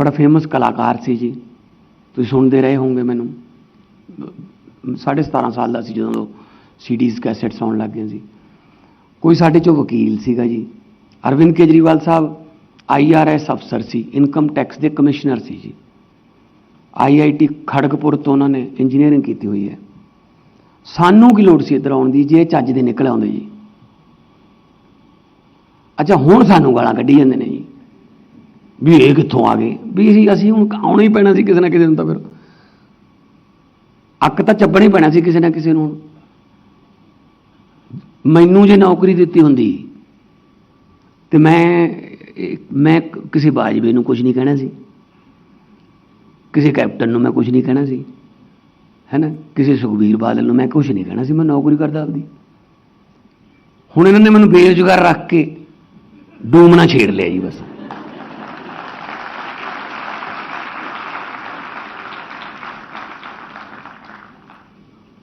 ਬੜਾ ਫੇਮਸ ਕਲਾਕਾਰ ਸੀ ਜੀ। ਤੁਸੀਂ ਸੁਣਦੇ ਰਹੇ ਹੋਵੋਗੇ ਮੈਨੂੰ। ਸਾਢੇ 17 ਸਾਲ ਦਾ ਸੀ ਜਦੋਂ ਸੀਡੀਜ਼ ਕੈਸੇਟਸ ਆਉਣ ਲੱਗ ਗਏ ਸੀ। ਕੋਈ ਸਾਡੇ ਚੋਂ ਵਕੀਲ ਸੀਗਾ ਜੀ। ਅਰਵਿੰਦ ਕੇਜਰੀਵਾਲ ਸਾਹਿਬ ਆਈਆਰਐਸ ਅਫਸਰ ਸੀ ਇਨਕਮ ਟੈਕਸ ਦੇ ਕਮਿਸ਼ਨਰ ਸੀ ਜੀ। ਆਈਆਈਟੀ ਖੜਗਪੁਰ ਤੋਂ ਉਹਨਾਂ ਨੇ ਇੰਜੀਨੀਅਰਿੰਗ ਕੀਤੀ ਹੋਈ ਹੈ। ਸਾਨੂੰ ਕੀ ਲੋੜ ਸੀ ਇੱਧਰ ਆਉਣ ਦੀ, ਜੇ ਚੱਜ ਦੇ ਨਿਕਲ ਆਉਂਦੇ ਜੀ। ਅੱਛਾ, ਹੁਣ ਸਾਨੂੰ ਗਾਲਾਂ ਕੱਢੀ ਜਾਂਦੇ ਨੇ ਜੀ। ਵੀ ਇਹ ਕਿੱਥੋਂ ਆ ਗਏ? ਵੀ ਅਸੀਂ ਅਸੀਂ ਹੁਣ ਆਉਣਾ ਹੀ ਪੈਣਾ ਸੀ ਕਿਸੇ ਨਾ ਕਿਸੇ ਨੂੰ ਤਾਂ ਫਿਰ। ਅੱਕ ਤਾਂ ਚੱਬਣਾ ਹੀ ਪੈਣਾ ਸੀ ਕਿਸੇ ਨਾ ਕਿਸੇ ਨੂੰ। ਮੈਨੂੰ ਜੇ ਨੌਕਰੀ ਦਿੱਤੀ ਹੁੰਦੀ, ਤੇ ਮੈਂ ਮੈਂ ਕਿਸੇ ਬਾਜਵੇ ਨੂੰ ਕੁਝ ਨਹੀਂ ਕਹਿਣਾ ਸੀ। ਕਿਸੇ ਕੈਪਟਨ ਨੂੰ ਮੈਂ ਕੁਝ ਨਹੀਂ ਕਹਿਣਾ ਸੀ। ਹੈਨਾ ਕਿਸੇ ਸੁਖਬੀਰ ਬਾਦਲ ਨੂੰ ਮੈਂ ਕੁਝ ਨਹੀਂ ਕਹਿਣਾ ਸੀ। ਮੈਂ ਨੌਕਰੀ ਕਰਦਾ ਆਪਦੀ। ਹੁਣ ਇਹਨਾਂ ਨੇ ਮੈਨੂੰ ਬੇਰੁਜ਼ਗਾਰ ਰੱਖ ਕੇ ਡੂਮਣਾ ਛੇੜ ਲਿਆ ਜੀ ਬਸ।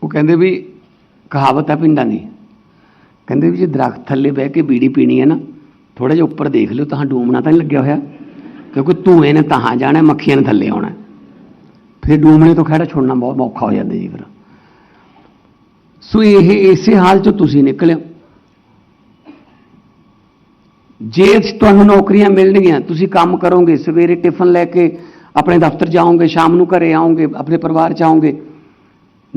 ਉਹ ਕਹਿੰਦੇ ਵੀ ਕਹਾਵਤ ਹੈ ਪਿੰਡਾਂ ਦੀ। ਕਹਿੰਦੇ ਵੀ ਜੇ ਦਰਖਤ ਥੱਲੇ ਬਹਿ ਕੇ ਬੀੜੀ ਪੀਣੀ ਹੈ ਨਾ ਥੋੜਾ ਜਿਹਾ ਉੱਪਰ ਦੇਖ ਲਿਓ, ਤਾਂ ਡੂਮਣਾ ਤਾਂ ਨਹੀਂ ਲੱਗਿਆ ਹੋਇਆ। ਕਿਉਂਕਿ ਧੂਏ ਨੇ ਤਾਂ ਜਾਣਾ, ਮੱਖੀਆਂ ਨੇ ਥੱਲੇ ਆਉਣਾ। ਫਿਰ ਡੂਮਣੇ ਤੋਂ ਖੜਾ ਛੋੜਨਾ ਬਹੁਤ ਔਖਾ ਹੋ ਜਾਂਦਾ ਜੀ ਫਿਰ। ਸੋ ਇਹ ਇਸੇ ਹਾਲ ਚੋਂ ਤੁਸੀਂ ਨਿਕਲਿਓ। ਜੇ ਤੁਹਾਨੂੰ ਨੌਕਰੀਆਂ ਮਿਲਣਗੀਆਂ, ਤੁਸੀਂ ਕੰਮ ਕਰੋਗੇ, ਸਵੇਰੇ ਟਿਫਨ ਲੈ ਕੇ ਆਪਣੇ ਦਫ਼ਤਰ ਜਾਓਗੇ, ਸ਼ਾਮ ਨੂੰ ਘਰੇ ਆਓਗੇ, ਆਪਣੇ ਪਰਿਵਾਰ ਚ ਆਓਗੇ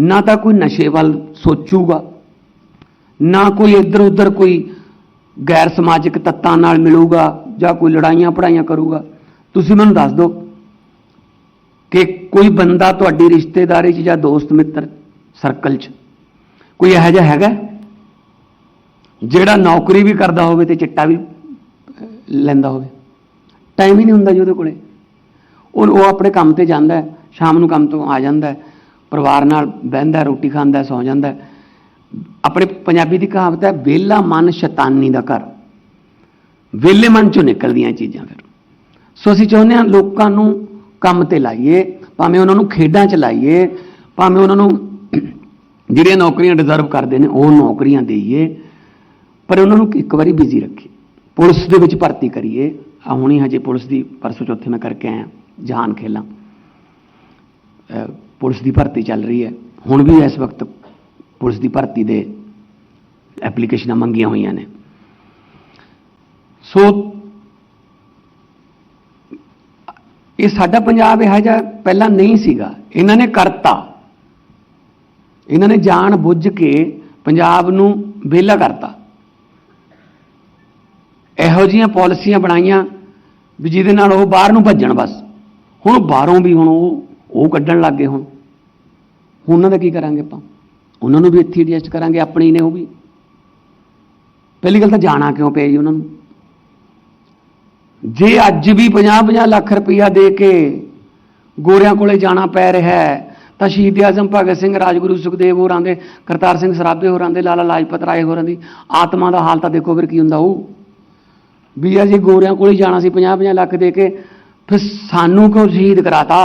ਨਾ ਤਾਂ ਕੋਈ ਨਸ਼ੇ ਵੱਲ ਸੋਚੂਗਾ, ਨਾ ਕੋਈ ਇੱਧਰ ਉੱਧਰ ਕੋਈ ਗੈਰ ਸਮਾਜਿਕ ਤੱਤਾਂ ਨਾਲ ਮਿਲੂਗਾ ਜਾਂ ਕੋਈ ਲੜਾਈਆਂ ਪੜਾਈਆਂ ਕਰੂਗਾ। ਤੁਸੀਂ ਮੈਨੂੰ ਦੱਸ ਦਿਓ ਕਿ ਕੋਈ ਬੰਦਾ ਤੁਹਾਡੀ ਰਿਸ਼ਤੇਦਾਰੀ 'ਚ ਜਾਂ ਦੋਸਤ ਮਿੱਤਰ ਸਰਕਲ 'ਚ ਕੋਈ ਇਹੋ ਜਿਹਾ ਹੈਗਾ? ਜਿਹੜਾ ਨੌਕਰੀ ਵੀ ਕਰਦਾ ਹੋਵੇ ਤੇ ਚਿੱਟਾ ਵੀ ਲੈਂਦਾ ਹੋਵੇ। ਟਾਈਮ ਹੀ ਨਹੀਂ ਹੁੰਦਾ ਜੀ ਉਹਦੇ ਕੋਲੇ। ਉਹ ਉਹ ਆਪਣੇ ਕੰਮ ਤੇ ਜਾਂਦਾ ਹੈ, ਸ਼ਾਮ ਨੂੰ ਕੰਮ ਤੋਂ ਆ ਜਾਂਦਾ ਹੈ। ਪਰਿਵਾਰ ਨਾਲ ਬਹਿੰਦਾ ਰੋਟੀ ਖਾਂਦਾ ਹੈ, ਸੌ ਜਾਂਦਾ। ਆਪਣੇ ਪੰਜਾਬੀ ਦੀ ਕਹਾਵਤ ਹੈ ਵਿਹਲਾ ਮਨ ਸ਼ੈਤਾਨੀ ਦਾ ਘਰ। ਵਿਹਲੇ ਮਨ ਚੋਂ ਨਿਕਲਦੀਆਂ ਚੀਜ਼ਾਂ ਫਿਰ। ਸੋ ਅਸੀਂ ਚਾਹੁੰਦੇ ਹਾਂ ਲੋਕਾਂ ਨੂੰ ਕੰਮ ਤੇ ਲਾਈਏ ਭਾਵੇਂ ਉਹਨਾਂ ਨੂੰ ਖੇਡਾਂ ਚ ਲਾਈਏ ਭਾਵੇਂ ਉਹਨਾਂ ਨੂੰ ਜਿਹੜੀਆਂ ਨੌਕਰੀਆਂ ਡਿਜ਼ਰਵ ਕਰਦੇ ਨੇ ਉਹ ਨੌਕਰੀਆਂ ਦੇਈਏ ਪਰ ਉਹਨਾਂ ਨੂੰ ਇੱਕ ਵਾਰੀ ਬਿਜ਼ੀ ਰੱਖੀਏ। ਪੁਲਿਸ ਦੇ ਵਿੱਚ ਭਰਤੀ ਕਰੀਏ। ਆ ਹੁਣੀ ਹਜੇ ਪੁਲਿਸ ਦੀ ਪਰਸੋਂ ਚੌਥੇ ਮੈਂ ਕਰਕੇ ਆਇਆ ਜਹਾਨ ਖੇਲਾਂ। ਪੁਲਿਸ ਦੀ ਭਰਤੀ ਚੱਲ ਰਹੀ ਹੈ। ਹੁਣ ਵੀ ਇਸ ਵਕਤ ਪੁਲਿਸ ਦੀ ਭਰਤੀ ਦੇ ਐਪਲੀਕੇਸ਼ਨਾਂ ਮੰਗੀਆਂ ਹੋਈਆਂ ਨੇ। ਸੋ, ਇਹ ਸਾਡਾ ਪੰਜਾਬ ਇਹੋ ਜਿਹਾ ਪਹਿਲਾਂ ਨਹੀਂ ਸੀਗਾ। ਇਹਨਾਂ ਨੇ ਕਰਤਾ। ਇਹਨਾਂ ਨੇ ਜਾਣ ਬੁੱਝ ਕੇ ਪੰਜਾਬ ਨੂੰ ਵਿਹਲਾ ਕਰਤਾ। ਇਹੋ ਜੀਆਂ ਪਾਲਿਸੀਆਂ ਬਣਾਈਆਂ ਵੀ ਜਿਹਦੇ ਨਾਲ ਉਹ ਬਾਹਰ ਨੂੰ ਭੱਜਣ ਬਸ। ਹੁਣ ਬਾਹਰੋਂ ਵੀ ਹੁਣ ਉਹ ਉਹ ਕੱਢਣ ਲੱਗ ਗਏ ਹੁਣ। ਉਹਨਾਂ ਦਾ ਕੀ ਕਰਾਂਗੇ ਆਪਾਂ? ਉਹਨਾਂ ਨੂੰ ਵੀ ਇੱਥੇ ਐਡਜਸਟ ਕਰਾਂਗੇ, ਆਪਣੀ ਨੇ ਉਹ ਵੀ। ਪਹਿਲੀ ਗੱਲ ਤਾਂ ਜਾਣਾ ਕਿਉਂ ਪਿਆ ਜੀ ਉਹਨਾਂ ਨੂੰ? ਜੇ ਅੱਜ ਵੀ 50-50 ਲੱਖ ਰੁਪਈਆ ਦੇ ਕੇ ਗੋਰਿਆਂ ਕੋਲੇ ਜਾਣਾ ਪੈ ਰਿਹਾ ਹੈ, ਤਾਂ ਸ਼ਹੀਦ ਆਜ਼ਮ ਭਗਤ ਸਿੰਘ, ਰਾਜਗੁਰੂ ਸੁਖਦੇਵ ਹੋਰਾਂ ਦੇ, ਕਰਤਾਰ ਸਿੰਘ ਸਰਾਭੇ ਹੋਰਾਂ ਦੇ, ਲਾਲਾ ਲਾਜਪਤ ਰਾਏ ਹੋਰਾਂ ਦੀ ਆਤਮਾ ਦਾ ਹਾਲ ਤਾਂ ਦੇਖੋ ਫਿਰ ਕੀ ਹੁੰਦਾ ਉਹ ਵੀ ਆ ਜੇ ਗੋਰਿਆਂ ਕੋਲੇ ਜਾਣਾ ਸੀ 50-50 ਲੱਖ ਦੇ ਕੇ, ਫਿਰ ਸਾਨੂੰ ਕਿਉਂ ਸ਼ਹੀਦ ਕਰਾਤਾ?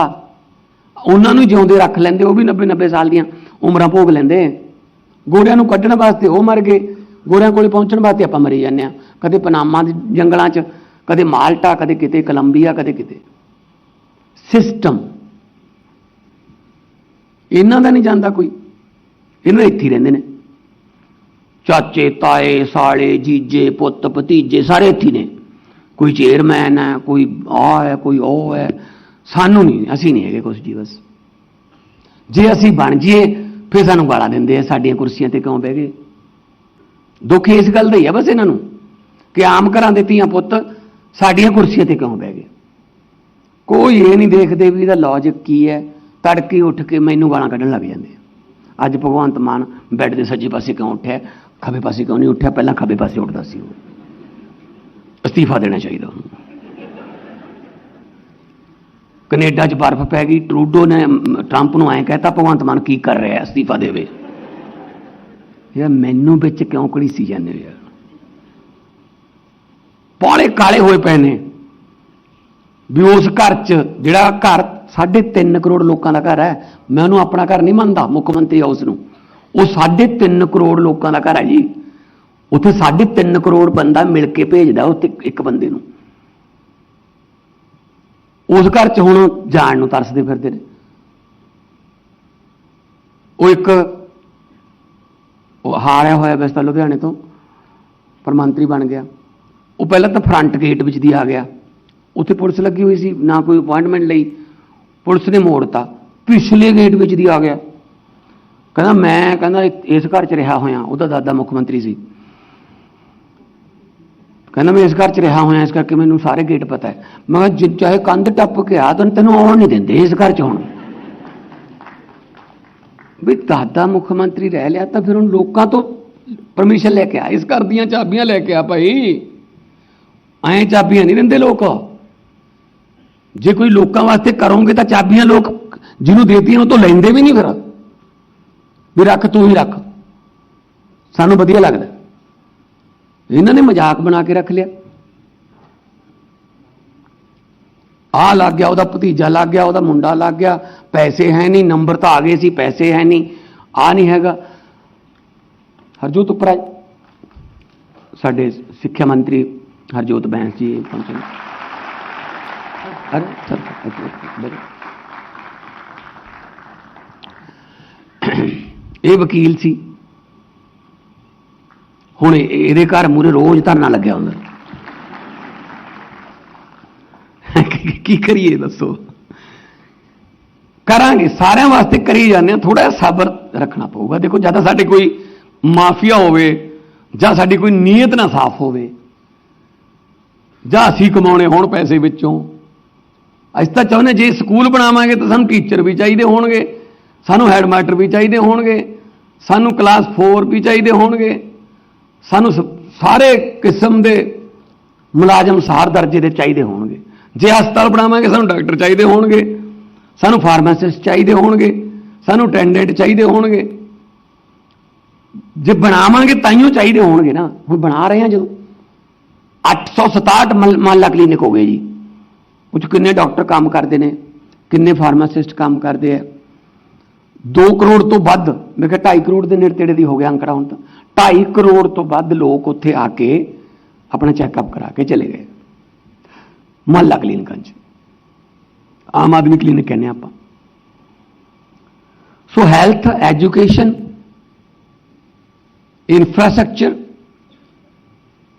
ਉਹਨਾਂ ਨੂੰ ਜਿਉਂਦੇ ਰੱਖ ਲੈਂਦੇ, ਉਹ ਵੀ 90-90 ਸਾਲ ਦੀਆਂ ਉਮਰਾਂ ਭੋਗ ਲੈਂਦੇ। ਗੋਰਿਆਂ ਨੂੰ ਕੱਢਣ ਵਾਸਤੇ ਉਹ ਮਰ ਗਏ। ਗੋਰਿਆਂ ਕੋਲੇ ਪਹੁੰਚਣ ਵਾਸਤੇ ਆਪਾਂ ਮਰੀ ਜਾਂਦੇ ਆ ਕਦੇ ਪਨਾਮਾ ਦੇ ਜੰਗਲਾਂ 'ਚ, ਕਦੇ ਮਾਲਟਾ, ਕਦੇ ਕਿਤੇ ਕੋਲੰਬੀਆ, ਕਦੇ ਕਿਤੇ। ਸਿਸਟਮ ਇਹਨਾਂ ਦਾ ਨਹੀਂ ਜਾਂਦਾ ਕੋਈ। ਇਹਨਾਂ ਇੱਥੇ ਹੀ ਰਹਿੰਦੇ ਨੇ। ਚਾਚੇ, ਤਾਏ, ਸਾਲੇ, ਜੀਜੇ, ਪੁੱਤ, ਭਤੀਜੇ ਸਾਰੇ ਇੱਥੇ ਨੇ। ਕੋਈ ਚੇਅਰਮੈਨ ਹੈ, ਕੋਈ ਆ ਹੈ, ਕੋਈ ਉਹ ਹੈ। ਸਾਨੂੰ ਨਹੀਂ, ਅਸੀਂ ਨਹੀਂ ਹੈਗੇ ਕੁਛ ਜੀ ਬਸ। ਜੇ ਅਸੀਂ ਬਣ ਜਾਈਏ, ਫਿਰ ਸਾਨੂੰ ਗਾਲਾਂ ਦਿੰਦੇ ਆ, ਸਾਡੀਆਂ ਕੁਰਸੀਆਂ ਤੇ ਕਿਉਂ ਬਹਿ ਗਏ? ਦੁੱਖ ਇਸ ਗੱਲ ਦਾ ਹੀ ਆ ਬਸ ਇਹਨਾਂ ਨੂੰ, ਕਿ ਆਮ ਘਰਾਂ ਦੇ ਧੀਆਂ ਪੁੱਤ ਸਾਡੀਆਂ ਕੁਰਸੀਆਂ ਤੇ ਕਿਉਂ ਬਹਿ ਗਏ? ਕੋਈ ਇਹ ਨਹੀਂ ਦੇਖਦੇ ਵੀ ਇਹਦਾ ਲੌਜਿਕ ਕੀ ਹੈ? ਤੜਕੇ ਉੱਠ ਕੇ ਮੈਨੂੰ ਗਾਲਾਂ ਕੱਢਣ ਲੱਗ ਜਾਂਦੇ ਅੱਜ ਭਗਵੰਤ ਮਾਨ ਬੈੱਡ ਦੇ ਸੱਜੇ ਪਾਸੇ ਕਿਉਂ ਉੱਠਿਆ? ਖੱਬੇ ਪਾਸੇ ਕਿਉਂ ਨਹੀਂ ਉੱਠਿਆ? ਪਹਿਲਾਂ ਖੱਬੇ ਪਾਸੇ ਉੱਠਦਾ ਸੀ ਉਹ। ਅਸਤੀਫਾ ਦੇਣਾ ਚਾਹੀਦਾ ਉਹਨੂੰ। ਕੈਨੇਡਾ 'ਚ ਬਰਫ਼ ਪੈ ਗਈ, ਟਰੂਡੋ ਨੇ ਟਰੰਪ ਨੂੰ ਐਂ ਕਹਿਤਾ, ਭਗਵੰਤ ਮਾਨ ਕੀ ਕਰ ਰਿਹਾ ਅਸਤੀਫਾ ਦੇਵੇ। ਯਾਰ ਮੈਨੂੰ ਵਿੱਚ ਕਿਉਂ ਘੜੀਸੀ ਜਾਂਦੇ ਯਾਰ? ਪਾਲੇ ਕਾਲੇ ਹੋਏ ਪਏ ਨੇ। ਵੀ ਉਸ ਘਰ 'ਚ ਜਿਹੜਾ ਘਰ 3.5 ਕਰੋੜ ਲੋਕਾਂ ਦਾ ਘਰ ਹੈ, ਮੈਂ ਉਹਨੂੰ ਆਪਣਾ ਘਰ ਨਹੀਂ ਮੰਨਦਾ, ਮੁੱਖ ਮੰਤਰੀ ਹਾਊਸ ਨੂੰ। ਉਹ 3.5 ਕਰੋੜ ਲੋਕਾਂ ਦਾ ਘਰ ਹੈ ਜੀ। ਉੱਥੇ 3.5 ਕਰੋੜ ਬੰਦਾ ਮਿਲ ਕੇ ਭੇਜਦਾ, ਉੱਥੇ ਇੱਕ ਬੰਦੇ ਨੂੰ। ਉਸ ਘਰ 'ਚ ਹੁਣ ਜਾਣ ਨੂੰ ਤਰਸਦੇ ਫਿਰਦੇ ਨੇ। ਉਹ ਇੱਕ ਉਹ ਹਾਰਿਆ ਹੋਇਆ ਵੈਸੇ ਤਾਂ ਲੁਧਿਆਣੇ ਤੋਂ ਪਰ ਮੰਤਰੀ ਬਣ ਗਿਆ। ਉਹ ਪਹਿਲਾਂ ਤਾਂ ਫਰੰਟ ਗੇਟ ਵਿੱਚ ਦੀ ਆ ਗਿਆ। ਉੱਥੇ ਪੁਲਿਸ ਲੱਗੀ ਹੋਈ ਸੀ, ਨਾ ਕੋਈ ਅਪਾਇੰਟਮੈਂਟ ਲਈ। ਪੁਲਿਸ ਨੇ ਮੋੜਤਾ। ਪਿਛਲੇ ਗੇਟ ਵਿੱਚ ਦੀ ਆ ਗਿਆ। ਕਹਿੰਦਾ ਮੈਂ, ਕਹਿੰਦਾ ਇਸ ਘਰ 'ਚ ਰਿਹਾ ਹੋਇਆ, ਉਹਦਾ ਦਾਦਾ ਮੁੱਖ ਮੰਤਰੀ ਸੀ। ਕਹਿੰਦਾ ਮੈਂ ਇਸ ਘਰ 'ਚ ਰਿਹਾ ਹੋਇਆ, ਇਸ ਕਰਕੇ ਮੈਨੂੰ ਸਾਰੇ ਗੇਟ ਪਤਾ ਹੈ। ਮੈਂ ਕਿਹਾ, ਜੇ ਚਾਹੇ ਕੰਧ ਟੱਪ ਕੇ ਆ ਤਾਂ ਤੈਨੂੰ ਆਉਣ ਨਹੀਂ ਦਿੰਦੇ ਇਸ ਘਰ 'ਚ ਹੁਣ। ਵੀ ਦਾਦਾ ਮੁੱਖ ਮੰਤਰੀ ਰਹਿ ਲਿਆ, ਤਾਂ ਫਿਰ ਹੁਣ ਲੋਕਾਂ ਤੋਂ ਪਰਮਿਸ਼ਨ ਲੈ ਕੇ ਆ, ਇਸ ਘਰ ਦੀਆਂ ਚਾਬੀਆਂ ਲੈ ਕੇ ਆ ਭਾਈ। ਐਂ ਚਾਬੀਆਂ ਨਹੀਂ ਦਿੰਦੇ ਲੋਕ। ਜੇ ਕੋਈ ਲੋਕਾਂ ਵਾਸਤੇ ਕਰੋਗੇ, ਤਾਂ ਚਾਬੀਆਂ ਲੋਕ ਜਿਹਨੂੰ ਦੇਤੀਆਂ ਉਹ ਤੋਂ ਲੈਂਦੇ ਵੀ ਨਹੀਂ ਫਿਰ। ਵੀ ਰੱਖ, ਤੂੰ ਹੀ ਰੱਖ। ਸਾਨੂੰ ਵਧੀਆ ਲੱਗਦਾ। ਇਹਨਾਂ ਨੇ ਮਜ਼ਾਕ ਬਣਾ ਕੇ ਰੱਖ ਲਿਆ। ਆ ਲੱਗ ਗਿਆ, ਉਹਦਾ ਭਤੀਜਾ ਲੱਗ ਗਿਆ, ਉਹਦਾ ਮੁੰਡਾ ਲੱਗ ਗਿਆ। ਪੈਸੇ ਹੈ ਨਹੀਂ, ਨੰਬਰ ਤਾਂ ਆ ਗਏ ਸੀ, ਪੈਸੇ ਹੈ ਨਹੀਂ। ਆ ਨਹੀਂ ਹੈਗਾ। ਹਰਜੋਤ ਉਪਰਾ ਸਾਡੇ ਸਿੱਖਿਆ ਮੰਤਰੀ ਹਰਜੋਤ ਬੈਂਸ ਜੀ ਪਹੁੰਚੇ ਅਰੇ ਸਰ ਇਹ ਵਕੀਲ ਸੀ। ਹੁਣ ਇਹਦੇ ਘਰ ਮੂਰੇ ਰੋਜ਼ ਧਰਨਾ ਲੱਗਿਆ ਹੁੰਦਾ। ਕੀ- ਕਰੀਏ ਦੱਸੋ? ਕਰਾਂਗੇ, ਸਾਰਿਆਂ ਵਾਸਤੇ ਕਰੀ ਜਾਂਦੇ ਆ ਥੋੜਾ ਸਬਰ ਰੱਖਣਾ ਪਊਗਾ। ਦੇਖੋ, ਜਾਂ ਤਾਂ ਸਾਡੇ ਕੋਈ ਮਾਫੀਆ ਹੋਵੇ, ਜਾਂ ਸਾਡੀ ਕੋਈ ਨੀਅਤ ਨਾ ਸਾਫ਼ ਹੋਵੇ, ਜਾਂ ਅਸੀਂ ਕਮਾਉਣੇ ਹੋਣ ਪੈਸੇ ਵਿੱਚੋਂ। ਅਸੀਂ ਤਾਂ ਚਾਹੁੰਦੇ ਜੇ ਸਕੂਲ ਬਣਾਵਾਂਗੇ ਤਾਂ ਸਾਨੂੰ ਟੀਚਰ ਵੀ ਚਾਹੀਦੇ ਹੋਣਗੇ, ਸਾਨੂੰ ਹੈਡਮਾਸਟਰ ਵੀ ਚਾਹੀਦੇ ਹੋਣਗੇ, ਸਾਨੂੰ ਕਲਾਸ 4 ਵੀ ਚਾਹੀਦੇ ਹੋਣਗੇ। ਸਾਨੂੰ ਸ- ਸਾਰੇ ਕਿਸਮ ਦੇ ਮੁਲਾਜ਼ਮ ਸਾਰ ਦਰਜੇ ਦੇ ਚਾਹੀਦੇ ਹੋਣਗੇ। ਜੇ ਹਸਪਤਾਲ ਬਣਾਵਾਂਗੇ, ਸਾਨੂੰ ਡਾਕਟਰ ਚਾਹੀਦੇ ਹੋਣਗੇ, ਸਾਨੂੰ ਫਾਰਮਾਸਿਸਟ ਚਾਹੀਦੇ ਹੋਣਗੇ, ਸਾਨੂੰ ਅਟੈਂਡੈਂਟ ਚਾਹੀਦੇ ਹੋਣਗੇ। ਜੇ ਬਣਾਵਾਂਗੇ ਤਾਈਓ ਚਾਹੀਦੇ ਹੋਣਗੇ ਨਾ। ਹੁਣ ਬਣਾ ਰਹੇ ਹਾਂ ਜਦੋਂ। 867 ਮਲ- ਮਹੱਲਾ ਕਲੀਨਿਕ ਹੋ ਗਏ ਜੀ। ਉਹ 'ਚ ਕਿੰਨੇ ਡਾਕਟਰ ਕੰਮ ਕਰਦੇ ਨੇ, ਕਿੰਨੇ ਫਾਰਮਾਸਿਸਟ ਕੰਮ ਕਰਦੇ ਆ। 2 ਕਰੋੜ ਤੋਂ ਵੱਧ ਮੈਂ ਕਿਹਾ 2.5 ਕਰੋੜ ਦੇ ਨੇੜੇ ਤੇੜੇ ਦੀ ਹੋ ਗਿਆ ਅੰਕੜਾ ਹੁਣ ਤਾਂ 2.5 ਕਰੋੜ ਤੋਂ ਵੱਧ ਲੋਕ ਉੱਥੇ ਆ ਕੇ ਆਪਣਾ ਚੈੱਕਅਪ ਕਰਾ ਕੇ ਚਲੇ ਗਏ ਮਹੱਲਾ ਕਲੀਨਿਕਾਂ 'ਚ ਆਮ ਆਦਮੀ ਕਲੀਨਿਕ ਕਹਿੰਦੇ ਆਪਾਂ ਸੋ ਹੈਲਥ ਐਜੂਕੇਸ਼ਨ ਇਨਫਰਾਸਟ੍ਰਕਚਰ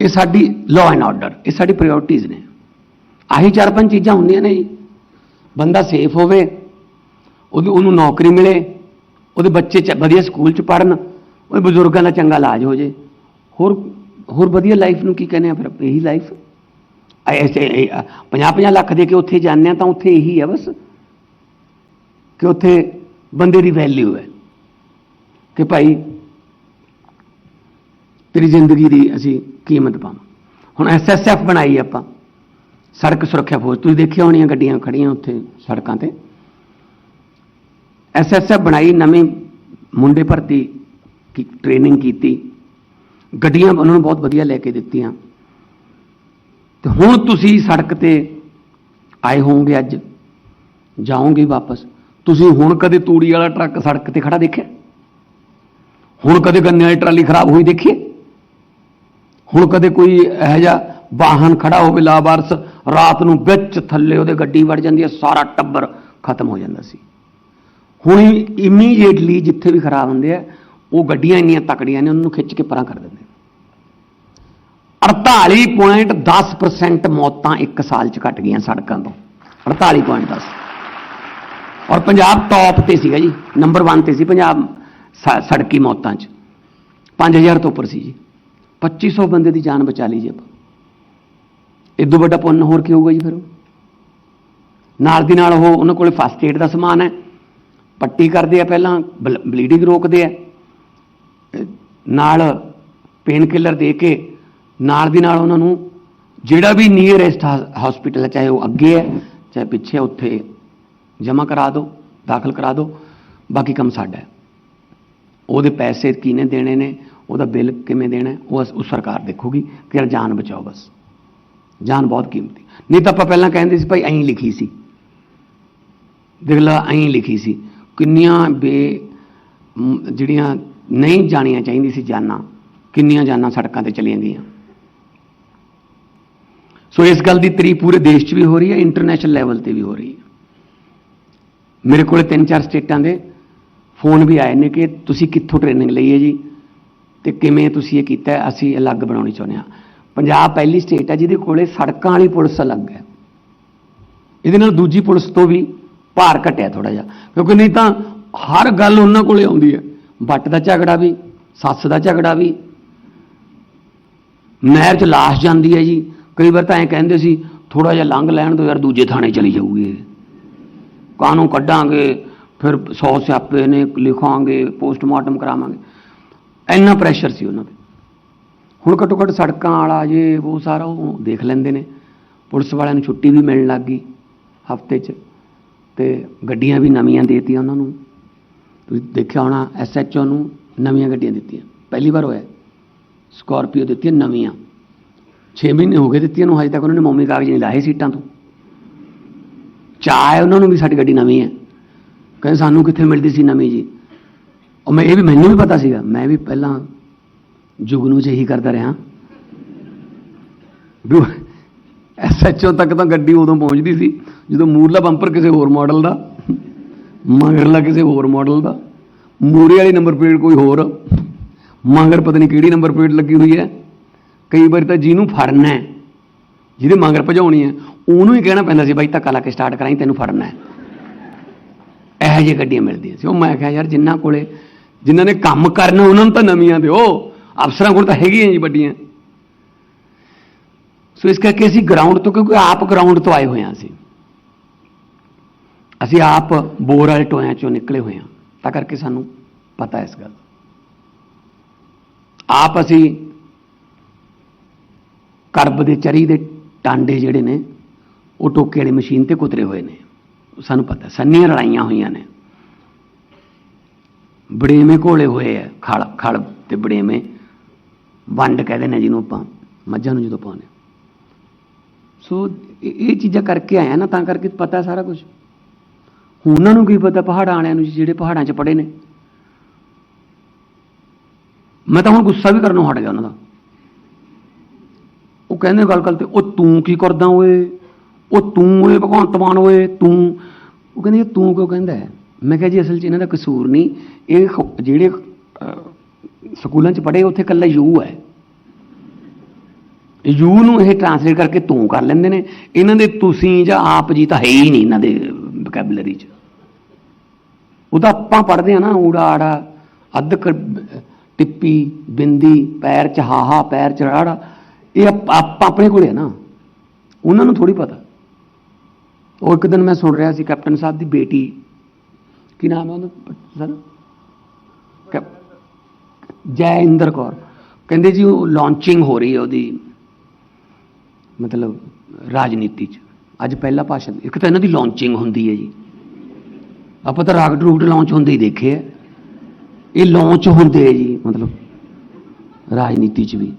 ਇਹ ਸਾਡੀ ਲਾਅ ਐਂਡ ਆਰਡਰ ਇਹ ਸਾਡੀ ਪ੍ਰਾਇੋਰਟੀਜ਼ ਨੇ ਆਹੀ ਚਾਰ ਪੰਜ ਚੀਜ਼ਾਂ ਹੁੰਦੀਆਂ ਨੇ ਜੀ ਬੰਦਾ ਸੇਫ ਹੋਵੇ ਉਹਦੀ ਉਹਨੂੰ ਨੌਕਰੀ ਮਿਲੇ ਉਹਦੇ ਬੱਚੇ ਚ ਵਧੀਆ ਸਕੂਲ ਚ ਪੜਨ ਉਹਦੇ ਬਜ਼ੁਰਗਾਂ ਦਾ ਚੰਗਾ ਇਲਾਜ ਹੋ ਜੇ। ਹੋਰ ਹੋਰ ਵਧੀਆ ਲਾਈਫ ਨੂੰ ਕੀ ਕਹਿੰਦੇ ਆ ਫਿਰ ਇਹੀ ਲਾਈਫ ਐਸੇ 50 50 ਲੱਖ ਦੇ ਕੇ ਉੱਥੇ ਜਾਂਦੇ ਆ ਤਾਂ ਉੱਥੇ ਇਹੀ ਆ ਬਸ। ਕਿ ਉੱਥੇ ਬੰਦੇ ਦੀ ਵੈਲਿਊ ਹੈ। ਕਿ ਭਾਈ, ਤੇਰੀ ਜ਼ਿੰਦਗੀ ਦੀ ਅਸੀਂ ਕੀਮਤ ਪਾਵਾਂ। ਹੁਣ ਐਸਐਸਐਫ ਬਣਾਈ ਆਪਾਂ। ਸੜਕ ਸੁਰੱਖਿਆ ਫੌਜ, ਤੁਸੀਂ ਦੇਖਿਆ ਹੋਣੀਆਂ ਗੱਡੀਆਂ ਖੜੀਆਂ ਉੱਥੇ ਸੜਕਾਂ ਤੇ। ਐਸਐਸਐਫ ਬਣਾਈ, ਨਵੇਂ ਮੁੰਡੇ ਭਰਤੀ ਕੀ ਟ੍ਰੇਨਿੰਗ ਕੀਤੀ। ਗੱਡੀਆਂ ਉਹਨਾਂ ਨੂੰ ਬਹੁਤ ਵਧੀਆ ਲੈ ਕੇ ਦਿੱਤੀਆਂ। ਤੇ ਹੁਣ ਤੁਸੀਂ ਸੜਕ ਤੇ ਆਏ ਹੋਵੋਗੇ ਅੱਜ, ਜਾਓਗੇ ਵਾਪਸ। ਤੁਸੀਂ ਹੁਣ ਕਦੇ ਤੂੜੀ ਵਾਲਾ ਟਰੱਕ ਸੜਕ ਤੇ ਖੜਾ ਦੇਖਿਆ? ਹੁਣ ਕਦੇ ਗੰਨੇ ਵਾਲੀ ਟਰਾਲੀ ਖਰਾਬ ਹੋਈ ਦੇਖੀਏ ਹੁਣ ਕਦੇ ਕੋਈ ਇਹੋ ਜਿਹਾ ਵਾਹਨ ਖੜਾ ਹੋਵੇ ਲਾਵਾਰਸ, ਰਾਤ ਨੂੰ ਵਿੱਚ ਥੱਲੇ ਉਹਦੇ ਗੱਡੀ ਵੜ ਜਾਂਦੀ ਹੈ, ਸਾਰਾ ਟੱਬਰ ਖਤਮ ਹੋ ਜਾਂਦਾ ਸੀ। ਹੁਣ ਇਮੀਡੀਏਟਲੀ ਜਿੱਥੇ ਵੀ ਖਰਾਬ ਹੁੰਦੇ ਆ, ਉਹ ਗੱਡੀਆਂ ਇੰਨੀਆਂ ਤਕੜੀਆਂ ਨੇ, ਉਹਨੂੰ ਖਿੱਚ ਕੇ ਪਰਾਂ ਕਰ ਦਿੰਦੇ 48.10% ਮੌਤਾਂ ਇੱਕ ਸਾਲ ਚ ਘਟ ਗਈਆਂ ਸੜਕਾਂ ਤੋਂ। 48.10 ਔਰ ਪੰਜਾਬ ਟੌਪ ਤੇ ਸੀਗਾ ਜੀ ਨੰਬਰ 1 ਤੇ ਸੀ ਪੰਜਾਬ ਸ- ਸੜਕੀ ਮੌਤਾਂ ਚ। 5000 ਤੋਂ ਉੱਪਰ ਸੀ ਜੀ। 2500 ਬੰਦੇ ਦੀ ਜਾਨ ਬਚਾ ਲਈ ਜੀ ਆਪਾਂ। ਇਦੋਂ ਵੱਡਾ ਪੁੰਨ ਹੋਰ ਕੀ ਹੋਊਗਾ ਜੀ ਫਿਰ ਉਹ? ਨਾਲ ਦੀ ਨਾਲ ਉਹ, ਉਹਨਾਂ ਕੋਲੇ ਫਸਟ ਏਡ ਦਾ ਸਮਾਨ ਹੈ। ਪੱਟੀ ਕਰਦੇ ਆ ਪਹਿਲਾਂ ਬਲੀਡਿੰਗ ਰੋਕਦੇ ਆ। ਨਾਲ ਪੇਨ ਕਿਲਰ ਦੇ ਕੇ ਨਾਲ ਦੀ ਨਾਲ ਉਹਨਾਂ ਨੂੰ ਜਿਹੜਾ ਵੀ ਨੀਅਰੈਸਟ ਹਸਪੀਟਲ ਹੈ, ਚਾਹੇ ਉਹ ਅੱਗੇ ਹੈ, ਚਾਹੇ ਪਿੱਛੇ ਉੱਥੇ ਜਮ੍ਹਾਂ ਕਰਾ ਦਿਓ ਦਾਖਲ ਕਰਾ ਦਿਓ ਬਾਕੀ ਕੰਮ ਸਾਡਾ ਹੈ। ਉਹਦੇ ਪੈਸੇ ਕਿਹਨੇ ਦੇਣੇ ਨੇ, ਉਹਦਾ ਬਿੱਲ ਕਿਵੇਂ ਦੇਣਾ ਉਹ ਉਹ ਸਰਕਾਰ ਦੇਖੂਗੀ ਕਿ ਯਾਰ ਜਾਨ ਬਚਾਓ ਬਸ। ਜਾਨ ਬਹੁਤ ਕੀਮਤੀ। ਨਹੀਂ ਤਾਂ ਆਪਾਂ ਪਹਿਲਾਂ ਕਹਿੰਦੇ ਸੀ, ਭਾਈ ਐਂ ਲਿਖੀ ਸੀ। ਦੇਖ ਲਾ, ਐਂ ਲਿਖੀ ਸੀ। ਕਿੰਨੀਆਂ ਬੇ ਜਿਹੜੀਆਂ ਨਹੀਂ ਜਾਣੀਆਂ ਚਾਹੀਦੀ ਸੀ ਜਾਨਾਂ, ਕਿੰਨੀਆਂ ਜਾਨਾਂ ਸੜਕਾਂ ਤੇ ਚਲੀਆਂ ਗਈਆਂ। ਸੋ ਇਸ ਗੱਲ ਦੀ ਤਰੀ ਪੂਰੇ ਦੇਸ਼ 'ਚ ਵੀ ਹੋ ਰਹੀ ਹੈ ਇੰਟਰਨੈਸ਼ਨਲ ਲੈਵਲ ਤੇ ਵੀ ਹੋ ਰਹੀ ਹੈ। ਮੇਰੇ ਕੋਲੇ ਤਿੰਨ ਚਾਰ ਸਟੇਟਾਂ ਦੇ ਫੋਨ ਵੀ ਆਏ ਨੇ ਕਿ ਤੁਸੀਂ ਕਿੱਥੋਂ ਟ੍ਰੇਨਿੰਗ ਲਈ ਹੈ ਜੀ ਤੇ ਕਿਵੇਂ ਤੁਸੀਂ ਇਹ ਕੀਤਾ ਅਸੀਂ ਅਲੱਗ ਬਣਾਉਣੀ ਚਾਹੁੰਦੇ ਹਾਂ। ਪੰਜਾਬ ਪਹਿਲੀ ਸਟੇਟ ਹੈ ਜਿਹਦੇ ਕੋਲੇ ਸੜਕਾਂ ਵਾਲੀ ਪੁਲਿਸ ਅਲੱਗ ਹੈ। ਇਹਦੇ ਨਾਲ ਦੂਜੀ ਪੁਲਿਸ ਤੋਂ ਵੀ ਭਾਰ ਘਟਿਆ ਥੋੜਾ ਜਿਹਾ। ਕਿਉਂਕਿ ਨਹੀਂ ਤਾਂ ਹਰ ਗੱਲ ਉਹਨਾਂ ਕੋਲੇ ਆਉਂਦੀ ਹੈ। ਬੱਟ ਦਾ ਝਗੜਾ ਵੀ, ਸੱਸ ਦਾ ਝਗੜਾ ਵੀ। ਨਹਿਰ 'ਚ ਲਾਸ਼ ਜਾਂਦੀ ਹੈ ਜੀ। ਕਈ ਵਾਰ ਤਾਂ ਐਂ ਕਹਿੰਦੇ ਸੀ ਥੋੜਾ ਜਿਹਾ ਲੰਘ ਲੈਣ ਦੋ ਯਾਰ, ਦੂਜੇ ਥਾਣੇ ਚਲੀ ਜਾਊਗੀ ਇਹ। ਕਾਨੂੰ ਕੱਢਾਂਗੇ? ਫਿਰ 100 ਸਿਆਪੇ ਨੇ, ਲਿਖਾਂਗੇ, ਪੋਸਟਮਾਰਟਮ ਕਰਾਵਾਂਗੇ। ਇੰਨਾ ਪ੍ਰੈਸ਼ਰ ਸੀ ਉਹਨਾਂ ਤੇ। ਹੁਣ ਘੱਟੋ ਘੱਟ ਸੜਕਾਂ ਵਾਲਾ ਜੇ ਉਹ ਸਾਰਾ ਉਹ ਦੇਖ ਲੈਂਦੇ ਨੇ। ਪੁਲਿਸ ਵਾਲਿਆਂ ਨੂੰ ਛੁੱਟੀ ਵੀ ਮਿਲਣ ਲੱਗ ਗਈ ਹਫ਼ਤੇ 'ਚ। ਤੇ ਗੱਡੀਆਂ ਵੀ ਨਵੀਆਂ ਦੇਤੀਆਂ ਉਹਨਾਂ ਨੂੰ। ਤੁਸੀਂ ਦੇਖਿਆ ਹੋਣਾ ਐਸਐਚਓ ਨੂੰ ਨਵੀਆਂ ਗੱਡੀਆਂ ਦਿੱਤੀਆਂ। ਪਹਿਲੀ ਵਾਰ ਹੋਇਆ। ਸਕਾਰਪੀਓ ਦਿੱਤੀਆਂ ਨਵੀਆਂ। 6 ਮਹੀਨੇ ਹੋ ਗਏ ਦਿੱਤੀਆਂ ਨੂੰ, ਹਜੇ ਤੱਕ ਉਹਨਾਂ ਨੇ ਮੋਮੀ ਕਾਗਜ਼ ਨਹੀਂ ਲਾਏ ਸੀਟਾਂ ਤੋਂ। ਚਾਹ ਉਹਨਾਂ ਨੂੰ ਵੀ ਸਾਡੀ ਗੱਡੀ ਨਵੀਂ ਹੈ। ਕਹਿੰਦੇ ਸਾਨੂੰ ਕਿੱਥੇ ਮਿਲਦੀ ਸੀ ਨਵੀਂ ਜੀ? ਉਹ ਮੈਂ, ਇਹ ਵੀ ਮੈਨੂੰ ਵੀ ਪਤਾ ਸੀਗਾ। ਮੈਂ ਵੀ ਪਹਿਲਾਂ ਜੁਗਨੂ ਚ ਇਹੀ ਕਰਦਾ ਰਿਹਾ। ਵੀ ਐਸਐਚਓ ਤੱਕ ਤਾਂ ਗੱਡੀ ਉਦੋਂ ਪਹੁੰਚਦੀ ਸੀ, ਜਦੋਂ ਮੂਰਲਾ ਬੰਪਰ ਕਿਸੇ ਹੋਰ ਮਾਡਲ ਦਾ, ਮਗਰਲਾ ਕਿਸੇ ਹੋਰ ਮਾਡਲ ਦਾ, ਮੂਰੇ ਵਾਲੀ ਨੰਬਰ ਪਲੇਟ ਕੋਈ ਹੋਰ, ਮਗਰ ਪਤਾ ਨਹੀਂ ਕਿਹੜੀ ਨੰਬਰ ਪਲੇਟ ਲੱਗੀ ਹੋਈ ਹੈ, ਕਈ ਵਾਰੀ ਤਾਂ ਜਿਹਨੂੰ ਫੜਨਾ ਹੈ, ਜਿਹਦੇ ਮਗਰ ਭਜਾਉਣੀ ਹੈ, ਉਹਨੂੰ ਹੀ ਕਹਿਣਾ ਪੈਂਦਾ ਸੀ, ਬਾਈ ਧੱਕਾ ਲਾ ਕੇ ਸਟਾਰਟ ਕਰਾਈ ਤੈਨੂੰ ਫੜਨਾ ਹੈ। ਇਹੋ ਜਿਹੀ ਗੱਡੀਆਂ ਮਿਲਦੀਆਂ ਸੀ। ਉਹ ਮੈਂ ਕਿਹਾ, ਯਾਰ ਜਿਨ੍ਹਾਂ ਕੋਲੇ, ਜਿਨ੍ਹਾਂ ਨੇ ਕੰਮ ਕਰਨਾ, ਉਹਨਾਂ ਨੂੰ ਤਾਂ ਨਵੀਆਂ ਦਿਓ, ਅਫਸਰਾਂ ਕੋਲ ਤਾਂ ਹੈਗੀਆਂ ਜੀ ਵੱਡੀਆਂ। ਸੋ ਇਸ ਕਰਕੇ ਅਸੀਂ ਗਰਾਊਂਡ ਤੋਂ, ਕਿਉਂਕਿ ਆਪ ਗਰਾਊਂਡ ਤੋਂ ਆਏ ਹੋਏ ਹਾਂ ਅਸੀਂ। ਅਸੀਂ ਆਪ ਬੋਰ ਵਾਲੇ ਟੋਇਆਂ ਚੋਂ ਨਿਕਲੇ ਹੋਏ ਹਾਂ। ਤਾਂ ਕਰਕੇ ਸਾਨੂੰ ਪਤਾ ਇਸ ਗੱਲ ਦਾ। ਆਪ ਅਸੀਂ ਕਰਬ ਦੇ, ਚਰੀ ਦੇ ਟਾਂਡੇ ਜਿਹੜੇ ਨੇ, ਉਹ ਟੋਕੇ ਵਾਲੀ ਮਸ਼ੀਨ ਤੇ ਕੁਤਰੇ ਹੋਏ ਨੇ। ਸਾਨੂੰ ਪਤਾ, ਸੰਨੀਆਂ ਲੜਾਈਆਂ ਹੋਈਆਂ ਨੇ। ਬੜੇਵੇਂ ਘੋਲੇ ਹੋਏ ਆ, ਖਲ ਖਲ ਤੇ ਬੜੇਵੇਂ ਵੰਡ ਕਹਿੰਦੇ ਨੇ ਜਿਹਨੂੰ ਆਪਾਂ ਮੱਝਾਂ ਨੂੰ ਜਦੋਂ ਪਾਉਂਦੇ ਸੋ ਇਹ ਇਹ ਚੀਜ਼ਾਂ ਕਰਕੇ ਆਇਆ ਨਾ, ਤਾਂ ਕਰਕੇ ਪਤਾ ਸਾਰਾ ਕੁਝ ਉਹਨਾਂ ਨੂੰ ਕੀ ਪਤਾ, ਪਹਾੜਾਂ ਵਾਲਿਆਂ ਨੂੰ ਜਿਹੜੇ ਪਹਾੜਾਂ 'ਚ ਪੜੇ ਨੇ। ਮੈਂ ਤਾਂ ਹੁਣ ਗੁੱਸਾ ਵੀ ਕਰਨੋਂ ਹਟ ਗਿਆ ਉਹਨਾਂ ਦਾ। ਉਹ ਕਹਿੰਦੇ ਗੱਲ ਗੱਲ ਤੇ, ਉਹ ਤੂੰ ਕੀ ਕਰਦਾ ਓਏ? ਉਹ ਤੂੰ ਓਏ, ਭਗਵੰਤ ਮਾਨ ਓਏ, ਤੂੰ। ਉਹ ਕਹਿੰਦੇ ਤੂੰ ਕਿਉਂ ਕਹਿੰਦਾ ਮੈਂ ਕਿਹਾ ਜੀ, ਅਸਲ 'ਚ ਇਹਨਾਂ ਦਾ ਕਸੂਰ ਨਹੀਂ। ਇਹ ਜਿਹੜੇ ਸਕੂਲਾਂ 'ਚ ਪੜ੍ਹੇ, ਉੱਥੇ ਇਕੱਲਾ ਯੂ ਹੈ। ਯੂ ਨੂੰ ਇਹ ਟ੍ਰਾਂਸਲੇਟ ਕਰਕੇ ਤੂੰ ਕਰ ਲੈਂਦੇ ਨੇ। ਇਹਨਾਂ ਦੇ ਤੁਸੀਂ ਜਾਂ ਆਪ ਜੀ ਤਾਂ ਹੈ ਹੀ ਨਹੀਂ ਇਹਨਾਂ ਦੇ ਵੋਕੈਬਲਰੀ 'ਚ। ਉਹ ਤਾਂ ਆਪਾਂ ਪੜ੍ਹਦੇ ਆ ਨਾ, ਊੜਾ ਆੜਾ, ਅੱਧ ਕ- ਟਿੱਪੀ, ਬਿੰਦੀ, ਪੈਰ ਚ ਹਾਹਾ, ਪੈਰ ਚ ਰਾੜਾ। ਇਹ ਆਪਾਂ ਆਪਣੇ ਕੋਲੇ ਆ ਨਾ। ਉਹਨਾਂ ਨੂੰ ਥੋੜੀ ਪਤਾ। ਉਹ ਇੱਕ ਦਿਨ ਮੈਂ ਸੁਣ ਰਿਹਾ ਸੀ ਕੈਪਟਨ ਸਾਹਿਬ ਦੀ ਬੇਟੀ। ਕੀ ਨਾਮ ਹੈ ਉਹਦਾ? ਸਰ? ਕੈਪ- ਜੈ ਇੰਦਰ ਕੌਰ। ਕਹਿੰਦੇ ਜੀ ਉਹ ਲਾਂਚਿੰਗ ਹੋ ਰਹੀ ਹੈ ਉਹਦੀ। ਮਤਲਬ ਰਾਜਨੀਤੀ ਚ। ਅੱਜ ਪਹਿਲਾ ਭਾਸ਼ਣ ਇੱਕ ਤਾਂ ਇਹਨਾਂ ਦੀ ਲਾਂਚਿੰਗ ਹੁੰਦੀ ਹੈ ਜੀ। ਆਪਾਂ ਤਾਂ ਰਾਕਟ ਰੂਟ ਲਾਂਚ ਹੁੰਦੇ ਹੀ ਦੇਖੇ ਆ। ਇਹ ਲਾਂਚ ਹੁੰਦੇ ਆ ਜੀ, ਮਤਲਬ ਰਾਜਨੀਤੀ ਚ ਵੀ।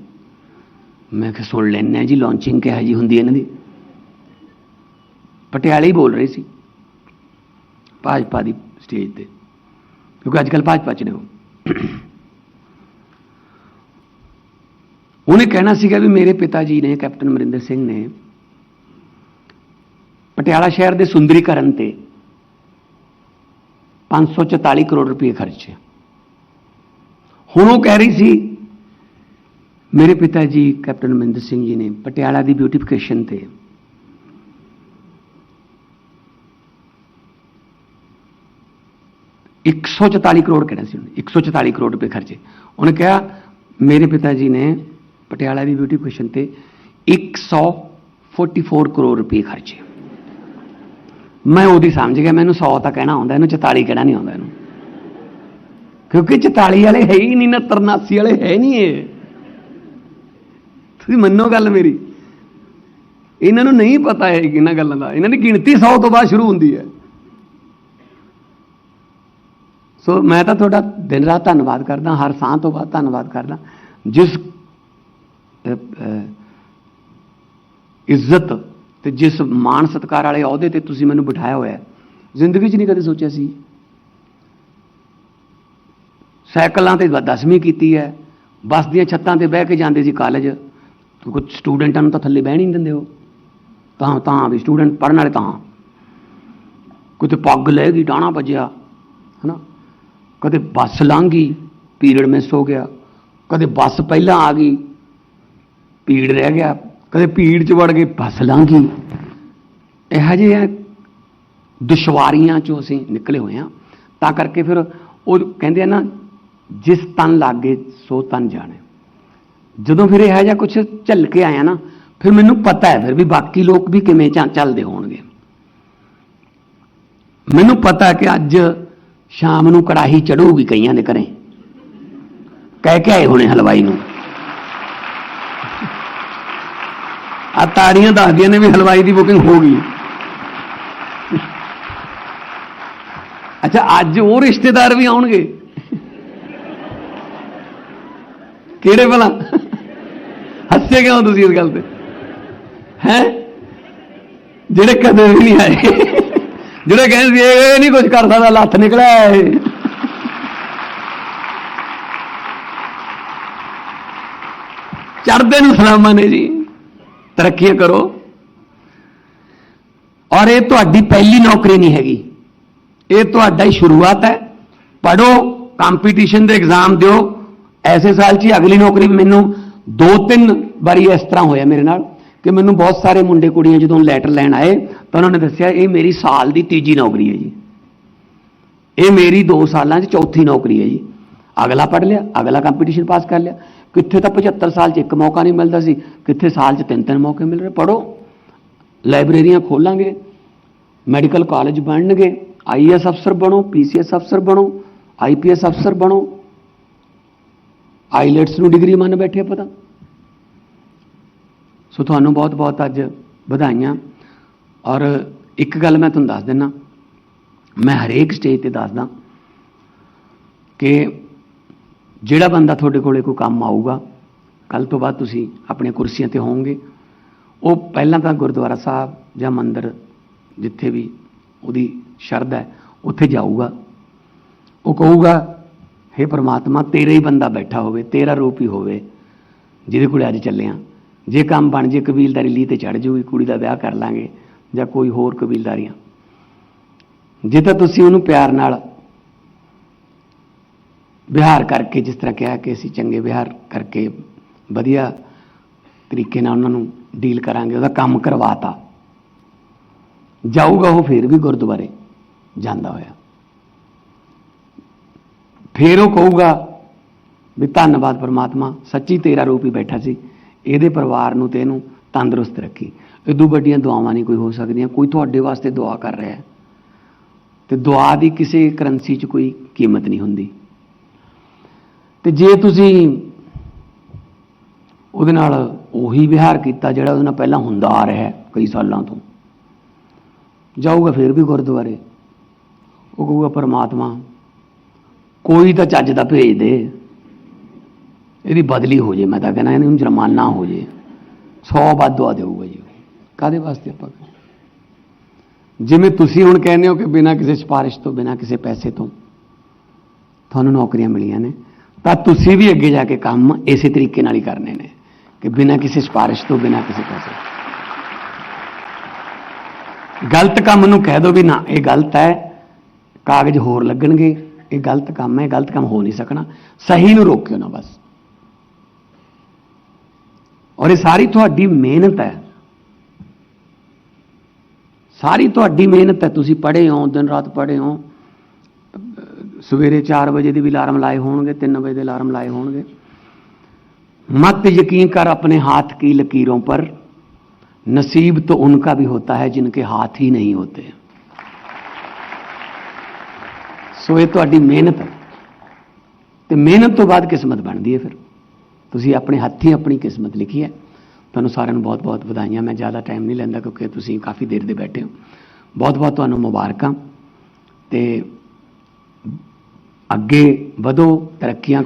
ਮੈਂ ਕਿਹਾ ਸੁਣ ਲੈਣੇ ਆ ਜੀ ਲਾਂਚਿੰਗ ਕਿਹੋ ਜੀ ਹੁੰਦੀ ਇਹਨਾਂ ਦੀ। ਪਟਿਆਲੇ ਹੀ ਬੋਲ ਰਹੇ ਸੀ, ਭਾਜਪਾ ਦੀ ਸਟੇਜ ਤੇ। ਕਿਉਂਕਿ ਅੱਜ ਕੱਲ ਭਾਜਪਾ ਚ ਨੇ ਉਹ। ਉਹਨੇ ਕਹਿਣਾ ਸੀਗਾ ਵੀ ਮੇਰੇ ਪਿਤਾ ਜੀ ਨੇ ਕੈਪਟਨ ਅਮਰਿੰਦਰ ਸਿੰਘ ਨੇ ਪਟਿਆਲਾ ਸ਼ਹਿਰ ਦੇ ਸੁੰਦਰੀਕਰਨ ਤੇ 544 ਕਰੋੜ ਰੁਪਏ ਖਰਚੇ ਹੁਣ ਉਹ ਕਹਿ ਰਹੀ ਸੀ ਮੇਰੇ ਪਿਤਾ ਜੀ ਕੈਪਟਨ ਅਮਰਿੰਦਰ ਸਿੰਘ ਜੀ ਨੇ ਪਟਿਆਲਾ ਦੀ ਬਿਊਟੀਫਿਕੇਸ਼ਨ ਤੇ ਇੱਕ ਸੌ 144 ਕਰੋੜ ਕਹਿਣਾ ਸੀ ਉਹਨੇ 144 ਕਰੋੜ ਰੁਪਏ ਖਰਚੇ ਉਹਨੇ ਕਿਹਾ ਮੇਰੇ ਪਿਤਾ ਜੀ ਨੇ ਪਟਿਆਲਾ ਦੀ ਬਿਊਟੀਫਿਕੇਸ਼ਨ ਤੇ 144 ਕਰੋੜ ਰੁਪਏ ਖਰਚੇ। ਮੈਂ ਉਹਦੀ ਸਮਝ ਗਿਆ, ਮੈਨੂੰ 100 ਤਾਂ ਕਹਿਣਾ ਆਉਂਦਾ, ਇਹਨੂੰ 44 ਕਹਿਣਾ ਨਹੀਂ ਆਉਂਦਾ ਇਹਨੂੰ। ਕਿਉਂਕਿ 44 ਵਾਲੇ ਹੈ ਹੀ ਨਹੀਂ 69 89 ਵਾਲੇ ਹੈ ਨਹੀਂ ਇਹ। ਤੁਸੀਂ ਮੰਨੋ ਗੱਲ ਮੇਰੀ। ਇਹਨਾਂ ਨੂੰ ਨਹੀਂ ਪਤਾ ਹੈ ਇਹਨਾਂ ਗੱਲਾਂ ਦਾ। ਇਹਨਾਂ ਦੀ ਗਿਣਤੀ 100 ਤੋਂ ਬਾਅਦ ਸ਼ੁਰੂ ਹੁੰਦੀ ਹੈ। ਸੋ ਮੈਂ ਤਾਂ ਤੁਹਾਡਾ ਦਿਨ ਰਾਤ ਧੰਨਵਾਦ ਕਰਦਾ, ਹਰ ਸਾਹ ਤੋਂ ਬਾਅਦ ਧੰਨਵਾਦ ਕਰਦਾ। ਜਿਸ ਇੱਜ਼ਤ ਤੇ ਜਿਸ ਮਾਣ ਸਤਕਾਰ ਵਾਲੇ ਅਹੁਦੇ ਤੇ ਤੁਸੀਂ ਮੈਨੂੰ ਬਿਠਾਇਆ ਹੋਇਆ ਜ਼ਿੰਦਗੀ 'ਚ ਨਹੀਂ ਕਦੇ ਸੋਚਿਆ ਸੀ? ਸਾਈਕਲਾਂ ਤੇ ਦਸਵੀਂ ਕੀਤੀ ਹੈ, ਬੱਸ ਦੀਆਂ ਛੱਤਾਂ ਤੇ ਬਹਿ ਕੇ ਜਾਂਦੇ ਸੀ ਕਾਲਜ ਕੁਝ ਸਟੂਡੈਂਟਾਂ ਨੂੰ ਤਾਂ ਥੱਲੇ ਬਹਿਣ ਹੀ ਨਹੀਂ ਦਿੰਦੇ ਹੋ ਤਾਂ ਤਾਂ ਵੀ ਸਟੂਡੈਂਟ ਪੜ੍ਹਨ ਵਾਲੇ ਤਾਂ। ਕਿਤੇ ਪੱਗ ਲੈ ਗਈ ਡਾਣਾ ਵੱਜਿਆ, ਹਨਾ? ਕਦੇ ਬੱਸ ਲੰਘ ਗਈ, ਪੀਰੀਅਡ ਮਿਸ ਹੋ ਗਿਆ, ਕਦੇ ਬੱਸ ਪਹਿਲਾਂ ਆ ਗਈ ਭੀੜ ਰਹਿ ਗਿਆ, ਕਦੇ ਭੀੜ ਚ ਵੜ ਗਏ ਫਸ ਲਾਂਗੀ ਇਹੋ ਜਿਹੇ ਦੁਸ਼ਵਾਰੀਆਂ ਚੋਂ ਅਸੀਂ ਨਿਕਲੇ ਹੋਏ ਆ ਤਾਂ ਕਰਕੇ ਫਿਰ ਉਹ ਕਹਿੰਦੇ ਆ ਨਾ, ਜਿਸ ਤਨ ਲਾਗੇ, ਸੋ ਤਨ ਜਾਣੇ। ਜਦੋਂ ਫਿਰ ਇਹੋ ਜਿਹਾ ਕੁਝ ਝੱਲ ਕੇ ਆਇਆ ਨਾ, ਫਿਰ ਮੈਨੂੰ ਪਤਾ ਹੈ ਫਿਰ ਵੀ ਬਾਕੀ ਲੋਕ ਵੀ ਕਿਵੇਂ ਚੱਲ- ਚੱਲਦੇ ਹੋਣਗੇ। ਮੈਨੂੰ ਪਤਾ ਕਿ ਅੱਜ ਸ਼ਾਮ ਨੂੰ ਕੜਾਹੀ ਚੜੂਗੀ ਕਈਆਂ ਦੇ ਘਰੇ। ਕਹਿ ਕੇ ਆਏ ਹੋਣੇ ਹਲਵਾਈ ਨੂੰ। ਆ ਤਾੜੀਆਂ ਦੱਸਦੀਆਂ ਨੇ ਵੀ ਹਲਵਾਈ ਦੀ ਬੁਕਿੰਗ ਹੋ ਗਈ। ਅੱਛਾ, ਅੱਜ ਉਹ ਰਿਸ਼ਤੇਦਾਰ ਵੀ ਆਉਣਗੇ। ਕਿਹੜੇ ਭਲਾ? ਹੱਸੇ ਕਿਉਂ ਤੁਸੀਂ ਇਸ ਗੱਲ ਤੇ? ਹੈ? ਜਿਹੜੇ ਕਦੇ ਵੀ ਨਹੀਂ ਆਏ। ਜਿਹੜੇ ਕਹਿੰਦੇ ਇਹ ਨਹੀਂ ਕੁਝ ਕਰ ਸਕਦਾ ਲੱਥ ਨਿਕਲਿਆ ਇਹ। ਚੜਦੇ ਨੂੰ ਸਲਾਮਾਂ ਨੇ ਜੀ। ਤਰੱਕੀਆਂ ਕਰੋ। ਔਰ ਇਹ ਤੁਹਾਡੀ ਪਹਿਲੀ ਨੌਕਰੀ ਨਹੀਂ ਹੈਗੀ। ਇਹ ਤੁਹਾਡਾ ਹੀ ਸ਼ੁਰੂਆਤ ਹੈ। ਪੜੋ ਕੰਪੀਟੀਸ਼ਨ ਦੇ ਐਗਜ਼ਾਮ ਦਿਓ। ਐਸੇ ਸਾਲ 'ਚ ਹੀ ਅਗਲੀ ਨੌਕਰੀ ਮੈਨੂੰ ਦੋ ਤਿੰਨ ਵਾਰੀ ਇਸ ਤਰ੍ਹਾਂ ਹੋਇਆ ਮੇਰੇ ਨਾਲ ਕਿ ਮੈਨੂੰ ਬਹੁਤ ਸਾਰੇ ਮੁੰਡੇ ਕੁੜੀਆਂ ਜਦੋਂ ਲੈਟਰ ਲੈਣ ਆਏ ਤਾਂ ਉਹਨਾਂ ਨੇ ਦੱਸਿਆ, ਇਹ ਮੇਰੀ ਸਾਲ ਦੀ ਤੀਜੀ ਨੌਕਰੀ ਹੈ ਜੀ। ਇਹ ਮੇਰੀ 2 ਸਾਲਾਂ 'ਚ ਚੌਥੀ ਨੌਕਰੀ ਹੈ ਜੀ। ਅਗਲਾ ਪੜ ਲਿਆ, ਅਗਲਾ ਕੰਪੀਟੀਸ਼ਨ ਪਾਸ ਕਰ ਲਿਆ। ਕਿੱਥੇ ਤਾਂ 75 ਸਾਲ 'ਚ ਇੱਕ ਮੌਕਾ ਨਹੀਂ ਮਿਲਦਾ ਸੀ, ਕਿੱਥੇ ਸਾਲ 'ਚ ਤਿੰਨ ਤਿੰਨ ਮੌਕੇ ਮਿਲ ਰਹੇ? ਪੜੋ ਲਾਇਬ੍ਰੇਰੀਆਂ ਖੋਲਾਂਗੇ, ਮੈਡੀਕਲ ਕਾਲਜ ਬਣਨਗੇ ਆਈਐਸ ਅਫਸਰ ਬਣੋ ਪੀਸੀਐਸ ਅਫਸਰ ਬਣੋ ਆਈਪੀਐਸ ਅਫਸਰ ਬਣੋ। ਆਈਲੈਟਸ ਨੂੰ ਡਿਗਰੀ ਮੰਨ ਬੈਠੇ ਪਤਾ ਸੋ ਤੁਹਾਨੂੰ ਬਹੁਤ ਬਹੁਤ ਅੱਜ ਵਧਾਈਆਂ। ਔਰ ਇੱਕ ਗੱਲ ਮੈਂ ਤੁਹਾਨੂੰ ਦੱਸ ਦਿੰਨਾ। ਮੈਂ ਹਰੇਕ ਸਟੇਜ ਤੇ ਦੱਸਦਾ ਕਿ ਜਿਹੜਾ ਬੰਦਾ ਤੁਹਾਡੇ ਕੋਲੇ ਕੋਈ ਕੰਮ ਆਊਗਾ ਕੱਲ ਤੋਂ ਬਾਅਦ ਤੁਸੀਂ ਆਪਣੇ ਕੁਰਸੀਆਂ ਤੇ ਹੋਵੋਗੇ। ਉਹ ਪਹਿਲਾਂ ਤਾਂ ਗੁਰਦੁਆਰਾ ਸਾਹਿਬ ਜਾਂ ਮੰਦਿਰ ਜਿੱਥੇ ਵੀ ਉਹਦੀ ਸ਼ਰਧਾ ਹੈ, ਉੱਥੇ ਜਾਊਗਾ। ਉਹ ਕਹੂਗਾ हे ਪ੍ਰਮਾਤਮਾ, ਤੇਰਾ ਹੀ ਬੰਦਾ ਬੈਠਾ ਹੋਵੇ, ਤੇਰਾ ਰੂਪ ਹੀ ਹੋਵੇ, ਜਿਹਦੇ ਕੋਲੇ ਅੱਜ ਚੱਲੇ ਆ। ਜੇ ਕੰਮ ਬਣ ਜੇ, ਕਬੀਲਦਾਰੀ ਲੀ ਤੇ ਚੜ ਜੂਗੀ, ਕੁੜੀ ਦਾ ਵਿਆਹ ਕਰ ਲਾਂਗੇ ਜਾਂ ਕੋਈ ਹੋਰ ਕਬੀਲਦਾਰੀਆਂ। ਜੇ ਤਾਂ ਤੁਸੀਂ ਉਹਨੂੰ ਪਿਆਰ ਨਾਲ ਵਿਹਾਰ ਕਰਕੇ, ਜਿਸ ਤਰ੍ਹਾਂ ਕਿਹਾ ਕਿ ਅਸੀਂ ਚੰਗੇ ਵਿਹਾਰ ਕਰਕੇ ਵਧੀਆ ਤਰੀਕੇ ਨਾਲ ਉਹਨਾਂ ਨੂੰ ਡੀਲ ਕਰਾਂਗੇ, ਉਹਦਾ ਕੰਮ ਕਰਵਾਤਾ। ਜਾਊਗਾ ਉਹ ਫਿਰ ਵੀ ਗੁਰਦੁਆਰੇ ਜਾਂਦਾ ਹੋਇਆ। ਫਿਰ ਉਹ ਕਹੂਗਾ ਵੀ ਧੰਨਵਾਦ ਪਰਮਾਤਮਾ, ਸੱਚੀ ਤੇਰਾ ਰੂਪ ਹੀ ਬੈਠਾ ਸੀ, ਇਹਦੇ ਪਰਿਵਾਰ ਨੂੰ ਤੇ ਇਹਨੂੰ ਤੰਦਰੁਸਤ ਰੱਖੀ। ਇਦੋਂ ਵੱਡੀਆਂ ਦੁਆਵਾਂ ਨਹੀਂ ਕੋਈ ਹੋ ਸਕਦੀਆਂ, ਕੋਈ ਤੁਹਾਡੇ ਵਾਸਤੇ ਦੁਆ ਕਰ ਰਿਹਾ ਹੈ। ਤੇ ਦੁਆ ਦੀ ਕਿਸੇ ਕਰੰਸੀ 'ਚ ਕੋਈ ਕੀਮਤ ਨਹੀਂ ਹੁੰਦੀ। ਤੇ ਜੇ ਤੁਸੀਂ ਉਹਦੇ ਨਾਲ ਉਹੀ ਵਿਹਾਰ ਕੀਤਾ ਜਿਹੜਾ ਉਹਦੇ ਨਾਲ ਪਹਿਲਾਂ ਹੁੰਦਾ ਆ ਰਿਹਾ ਕਈ ਸਾਲਾਂ ਤੋਂ, ਜਾਊਗਾ ਫਿਰ ਵੀ ਗੁਰਦੁਆਰੇ। ਉਹ ਕਹੂਗਾ, ਪਰਮਾਤਮਾ, ਕੋਈ ਤਾਂ ਚੱਜ ਦਾ ਭੇਜ ਦੇ। ਇਹਦੀ ਬਦਲੀ ਹੋ ਜੇ। ਮੈਂ ਤਾਂ ਕਹਿੰਦਾ, ਇਹਨੂੰ ਜੁਰਮਾਨਾ ਹੋ ਜੇ। 100 ਵੱਧ ਦਵਾ ਦੇਊਗਾ ਜੀ ਕਾਦੇ ਵਾਸਤੇ ਆਪਾਂ ਜਿਵੇਂ ਤੁਸੀਂ ਹੁਣ ਕਹਿੰਦੇ ਹੋ ਕਿ ਬਿਨਾਂ ਕਿਸੇ ਸਿਫਾਰਿਸ਼ ਤੋਂ, ਬਿਨਾਂ ਕਿਸੇ ਪੈਸੇ ਤੋਂ ਤੁਹਾਨੂੰ ਨੌਕਰੀਆਂ ਮਿਲੀਆਂ ਨੇ ਤਾਂ ਤੁਸੀਂ ਵੀ ਅੱਗੇ ਜਾ ਕੇ ਕੰਮ ਇਸੇ ਤਰੀਕੇ ਨਾਲ ਹੀ ਕਰਨੇ ਨੇ ਕਿ ਬਿਨਾਂ ਕਿਸੇ ਸਿਫਾਰਿਸ਼ ਤੋਂ, ਬਿਨਾਂ ਕਿਸੇ ਪੈਸੇ ਗਲਤ ਕੰਮ ਨੂੰ ਕਹਿ ਦਿਓ ਵੀ ਨਾ, ਇਹ ਗਲਤ ਹੈ, ਕਾਗਜ਼ ਹੋਰ ਲੱਗਣਗੇ, ਇਹ ਗਲਤ ਕੰਮ ਹੈ ਗਲਤ ਕੰਮ ਹੋ ਨਹੀਂ ਸਕਣਾ, ਸਹੀ ਨੂੰ ਰੋਕਿਓ ਨਾ ਬਸ। ਔਰ ਇਹ ਸਾਰੀ ਤੁਹਾਡੀ ਮਿਹਨਤ ਹੈ। ਸਾਰੀ ਤੁਹਾਡੀ ਮਿਹਨਤ ਹੈ, ਤੁਸੀਂ ਪੜ੍ਹੇ ਹੋ, ਦਿਨ ਰਾਤ ਪੜ੍ਹੇ ਹੋ ਸਵੇਰੇ 4 ਵਜੇ ਦੀ ਵੀ ਅਲਾਰਮ ਲਾਏ ਹੋਣਗੇ 3 ਵਜੇ ਦੇ ਅਲਾਰਮ ਲਾਏ ਹੋਣਗੇ मत यकीन कर अपने हाथ की लकीरों पर नसीब तो उनका भी होता है जिनके हाथ ही नहीं होते ਸੋ ਇਹ ਤੁਹਾਡੀ ਮਿਹਨਤ ਹੈ ਤੇ ਮਿਹਨਤ ਤੋਂ ਬਾਅਦ ਕਿਸਮਤ ਬਣਦੀ ਹੈ ਫਿਰ ਤੁਸੀਂ ਆਪਣੇ ਹੱਥੀਂ ਆਪਣੀ ਕਿਸਮਤ ਲਿਖੀ ਹੈ ਤੁਹਾਨੂੰ ਸਾਰਿਆਂ ਨੂੰ ਬਹੁਤ-ਬਹੁਤ ਵਧਾਈਆਂ ਮੈਂ ਜ਼ਿਆਦਾ ਟਾਈਮ ਨਹੀਂ ਲੈਂਦਾ ਕਿਉਂਕਿ ਤੁਸੀਂ ਕਾਫੀ ਦੇਰ ਦੇ ਬੈਠੇ ਹੋ ਬਹੁਤ-ਬਹੁਤ ਤੁਹਾਨੂੰ ਮੁਬਾਰਕਾਂ ਤੇ ਅੱਗੇ ਵਧੋ ਤਰੱਕੀਆਂ